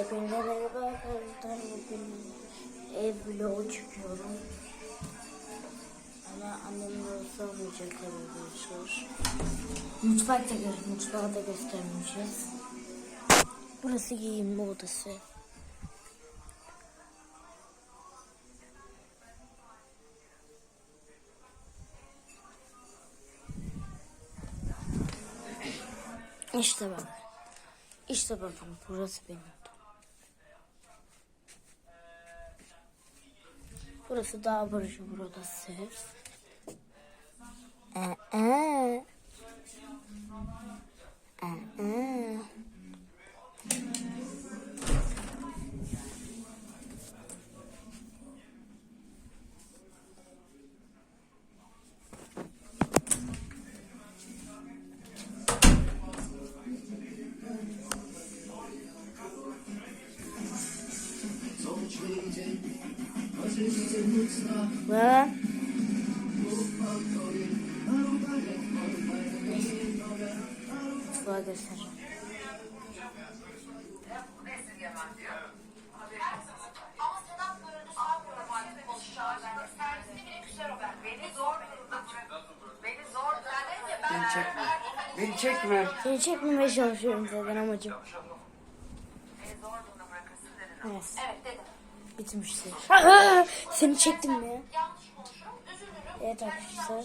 Hepinize merhaba arkadaşlar. Bugün ev vlogu çıkıyorum. Ama annemin odası olmayacak arkadaşlar. Mutfakta gö mutfağı da göstermeyeceğiz. Burası giyinme odası. İşte bak. İşte bakın burası benim Burası daha barışı burada sev. Ee, ee. Ee, ee. Ve mutfağı ben. Beni çekme. Beni çekme. Seni çekmemeye çalışıyorum zaten amacım. Evet. Evet dedim. Bitmiştir. Seni çektim mi? Evet arkadaşlar.